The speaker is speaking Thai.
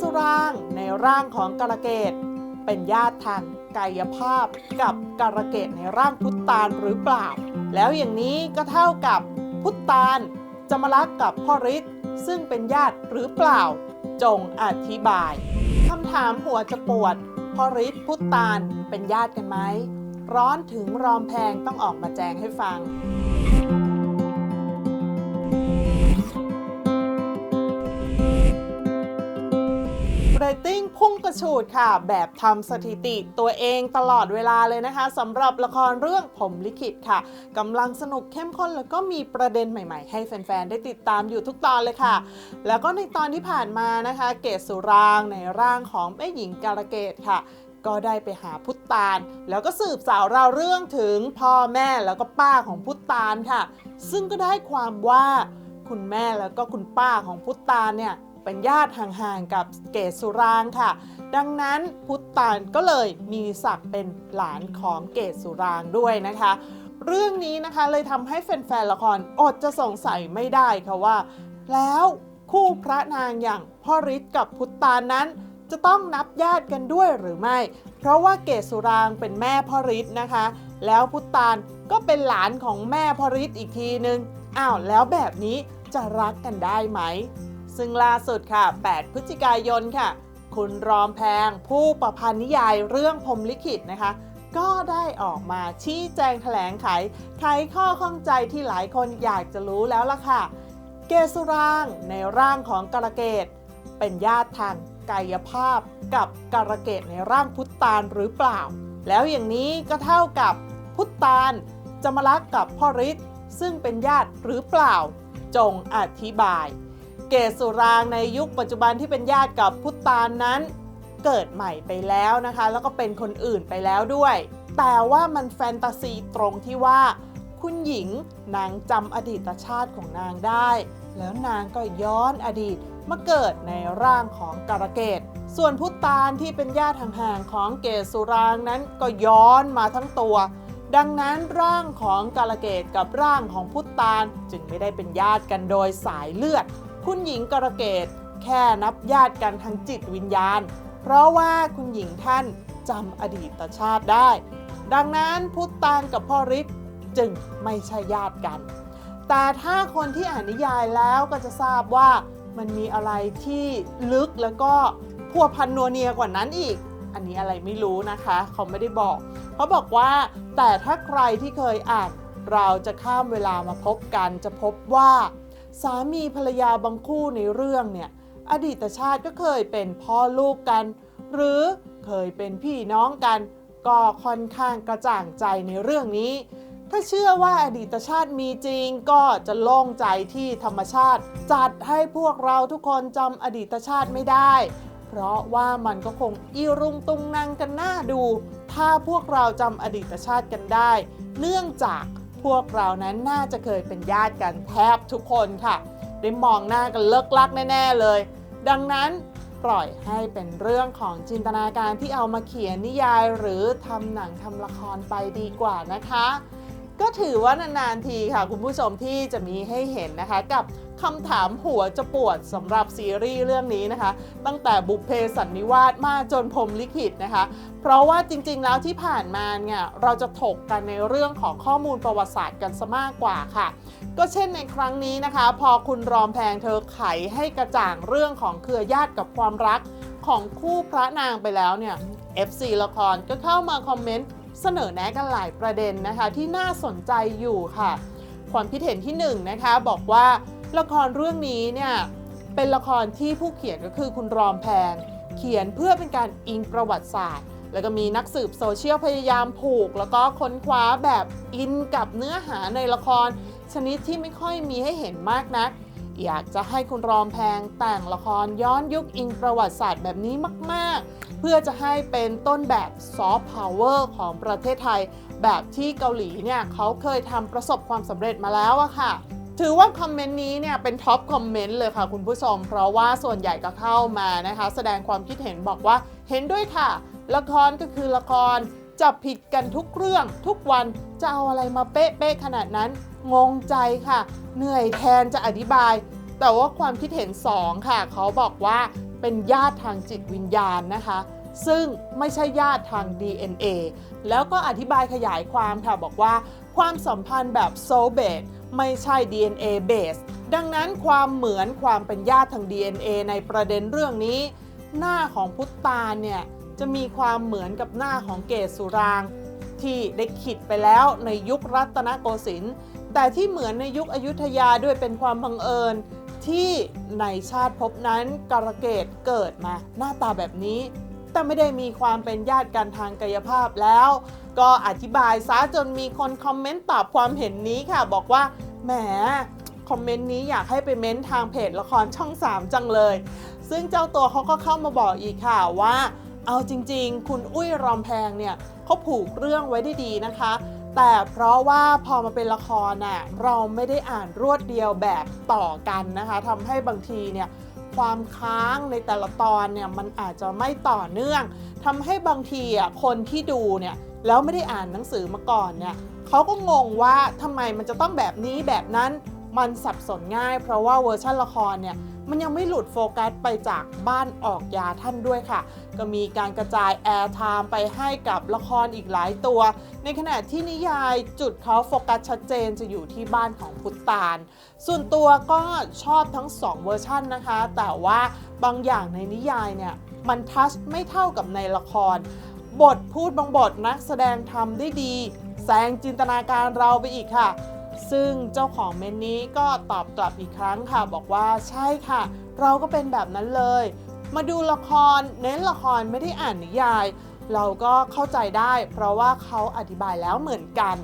สุรางในร่างของกาลเกต เป็นญาติทางกายภาพกับกาลเกตในร่างพุทธานหรือเปล่า แล้วอย่างนี้ก็เท่ากับพุทธานจะมารักกับพ่อฤทธิ์ซึ่งเป็นญาติหรือเปล่า จงอธิบายคำถามหัวจะปวดพ่อฤทธิ์พุทธานเป็นญาติกันไหมร้อนถึงรอมแพงต้องออกมาแจงให้ฟัง ตติ้งพุ่งกระฉูดค่ะ แบบทำสถิติตัวเองตลอดเวลาเลยนะคะสำหรับละครเรื่องผมลิขิตค่ะกำลังสนุกเข้มข้นแล้วก็มีประเด็นใหม่ๆ ให้แฟนๆ ได้ติดตามอยู่ทุกตอนเลยค่ะ แล้วก็ในตอนที่ผ่านมานะคะ เกศสุรางในร่างของแม่หญิงการะเกดค่ะก็ได้ไปหาพุทธาน แล้วก็สืบสาวราวเรื่องถึงพ่อแม่แล้วก็ป้าของพุทธานค่ะ ซึ่งก็ได้ความว่าคุณแม่แล้วก็คุณป้าของพุทธานเนี่ย เป็นญาติห่างๆกับเกศสุรางค่ะ ดังนั้นพุทธานก็เลยมีศักดิ์เป็นหลานของเกศสุรางด้วยนะคะ เรื่องนี้นะคะเลยทำให้แฟนๆละครอดจะสงสัยไม่ได้ค่ะว่า แล้วคู่พระนางอย่างพ่อฤทธิ์กับพุทธานนั้นจะต้องนับญาติกันด้วยหรือไม่ เพราะว่าเกศสุรางเป็นแม่พ่อฤทธิ์นะคะ แล้วพุทธานก็เป็นหลานของแม่พ่อฤทธิ์อีกทีนึง อ้าวแล้วแบบนี้จะรักกันได้ไหม ซึ่งล่าสุดค่ะ 8 พฤศจิกายนค่ะ คุณรอมแพง ผู้ประพันธ์นิยายเรื่องพรมลิขิตนะคะ ก็ได้ออกมาชี้แจงแถลงไข ไขข้อข้องใจที่หลายคนอยากจะรู้แล้วล่ะค่ะ เกสุรางในร่างของกาลเกต เป็นญาติทางกายภาพกับกาลเกตในร่างพุทธานหรือเปล่า แล้วอย่างนี้ก็เท่ากับพุทธานจะมารักกับพ่อฤทธิ์ซึ่งเป็นญาติหรือเปล่า จงอธิบาย เกศสุรางในยุคปัจจุบันที่เป็นญาติกับพุทธานนั้นเกิดใหม่ไปแล้วนะคะ แล้วก็เป็นคนอื่นไปแล้วด้วย แต่ว่ามันแฟนตาซีตรงที่ว่า คุณหญิงนางจำอดีตชาติของนางได้ แล้วนางก็ย้อนอดีตมาเกิดในร่างของการะเกดส่วนพุทธานที่เป็นญาติห่างๆของเกศสุรางนั้นก็ย้อนมาทั้งตัว ดังนั้นร่างของกาลเกตกับร่างของพุทธานจึงไม่ได้เป็นญาติกันโดยสายเลือด คุณหญิงกาลเกตแค่นับญาติกันทางจิตวิญญาณ เพราะว่าคุณหญิงท่านจำอดีตชาติได้ ดังนั้นพุทธานกับพ่อฤทธิ์จึงไม่ใช่ญาติกัน แต่ถ้าคนที่อ่านนิยายแล้วก็จะทราบว่ามันมีอะไรที่ลึกแล้วก็พัวพันนัวเนียกว่านั้นอีก อันนี้อะไรไม่รู้นะคะ เขาไม่ได้บอก เขาบอกว่าแต่ถ้าใครที่เคยอ่านเราจะข้ามเวลามาพบกันจะพบว่า สามีภรรยาบางคู่ในเรื่องเนี่ยอดีตชาติก็เคยเป็นพ่อลูกกัน หรือเคยเป็นพี่น้องกัน ก็ค่อนข้างกระจ่างใจในเรื่องนี้ ถ้าเชื่อว่าอดีตชาติมีจริงก็จะโล่งใจที่ธรรมชาติ จัดให้พวกเราทุกคนจำอดีตชาติไม่ได้ เพราะว่ามันก็คงอีรุงตุงนังกันหน้าดู ถ้าพวกเราจำอดีตชาติกันได้ เนื่องจาก พวกเรานั้นน่าจะเคยเป็นญาติกันแทบทุกคนค่ะ ได้มองหน้ากันเลิกลักแน่ ๆ เลย ดังนั้นปล่อยให้เป็นเรื่องของจินตนาการที่เอามาเขียนนิยายหรือทำหนังทำละครไปดีกว่านะคะ ก็ถือว่านานๆทีค่ะ คุณผู้ชมที่จะมีให้เห็นนะคะกับ คำถามหัวจะปวดสำหรับซีรีส์เรื่องนี้นะคะ ตั้งแต่บุพเพสันนิวาสมาจนพรมลิขิตนะคะ เพราะว่าจริงๆแล้วที่ผ่านมาเนี่ยเราจะถกกันในเรื่องของข้อมูลประวัติศาสตร์กันซะมากกว่าค่ะ ก็เช่นในครั้งนี้นะคะ พอคุณรอมแพงเธอไขให้กระจ่างเรื่องของเครือญาติกับความรักของคู่พระนางไปแล้วเนี่ย FC ละครก็เข้ามาคอมเมนต์เสนอแนะกันหลายประเด็นนะคะ ที่น่าสนใจอยู่ค่ะ ความคิดเห็นที่1นงนะคะบอกว่า ละครเรื่องนี้เนี่ยเป็นละครที่ผู้เขียนก็คือคุณรอมแพงเขียนเพื่อเป็นการอิงประวัติศาสตร์ แล้วก็มีนักสืบโซเชียลพยายามผูก แล้วก็ค้นคว้าแบบอินกับเนื้อหาในละคร ชนิดที่ไม่ค่อยมีให้เห็นมากนัก อยากจะให้คุณรอมแพงแต่งละครย้อนยุคอิงประวัติศาสตร์แบบนี้มาก ๆ เพื่อจะให้เป็นต้นแบบซอฟต์พาวเวอร์ของประเทศไทย แบบที่เกาหลีเนี่ยเขาเคยทำประสบความสำเร็จมาแล้วอะค่ะ ถือว่าคอมเมนต์นี้เนี่ยเป็นท็อปคอมเมนต์เลยค่ะคุณผู้ชม เพราะว่าส่วนใหญ่ก็เข้ามานะคะ แสดงความคิดเห็นบอกว่าเห็นด้วยค่ะ ละครก็คือละครจับผิดกันทุกเรื่องทุกวันจะเอาอะไรมาเป๊ะๆขนาดนั้น งงใจค่ะ เหนื่อยแทนจะอธิบาย แต่ว่าความคิดเห็น 2 ค่ะ เขาบอกว่าเป็นญาติทางจิตวิญญาณนะคะ ซึ่งไม่ใช่ญาติทาง DNA แล้วก็อธิบายขยายความค่ะบอกว่า ความสัมพันธ์แบบ soul based ไม่ใช่ DNA base ดังนั้นความเหมือนความเป็นญาติทาง DNA ในประเด็นเรื่องนี้ หน้าของพุทธตาเนี่ยจะมีความเหมือนกับหน้าของเกศสุรางที่ได้ขิดไปแล้วในยุครัตนโกสินทร์แต่ที่เหมือนในยุคอยุธยาด้วยเป็นความบังเอิญที่ในชาติภพนั้นกรเกตเกิดมาหน้าตาแบบนี้ แต่ไม่ได้มีความเป็นญาติกันทางกายภาพแล้ว ก็อธิบายซะจนมีคนคอมเมนต์ตอบความเห็นนี้ค่ะ บอกว่าแหมคอมเมนต์นี้อยากให้ไปเม้นทางเพจละครช่อง 3 จังเลย ซึ่งเจ้าตัวเขาก็เข้ามาบอกอีกค่ะว่า เอาจริงๆ คุณอุ้ยรอมแพงเนี่ยเขาผูกเรื่องไว้ได้ดีนะคะ แต่เพราะว่าพอมาเป็นละครน่ะเราไม่ได้อ่านรวดเดียวแบบต่อกันนะคะทำให้บางทีเนี่ย ความค้างในแต่ละตอนเนี่ยมันอาจจะไม่ต่อเนื่องทำให้บางทีอะคนที่ดูเนี่ยแล้วไม่ได้อ่านหนังสือมาก่อนเนี่ยเขาก็งงว่าทำไมมันจะต้องแบบนี้แบบนั้นมันสับสนง่าย เพราะว่าเวอร์ชันละครเนี่ย มันยังไม่หลุดโฟกัสไปจากบ้านออกยาท่านด้วยค่ะ ก็มีการกระจายแอร์ไทม์ไปให้กับละครอีกหลายตัว ในขณะที่นิยายจุดเขาโฟกัสชัดเจนจะอยู่ที่บ้านของพุทธตาลส่วนตัวก็ชอบทั้ง 2 เวอร์ชันนะคะ แต่ว่าบางอย่างในนิยายเนี่ยมันทัชไม่เท่ากับในละคร บทพูดบางบทนักแสดงทำได้ดีแซงจินตนาการเราไปอีกค่ะ ซึ่งเจ้าของเมนนี้ก็ตอบกลับอีกครั้งค่ะบอกว่าใช่ค่ะ เราก็เป็นแบบนั้นเลย มาดูละครเน้นละครไม่ได้อ่านนิยาย เราก็เข้าใจได้ เพราะว่าเขาอธิบายแล้วเหมือนกัน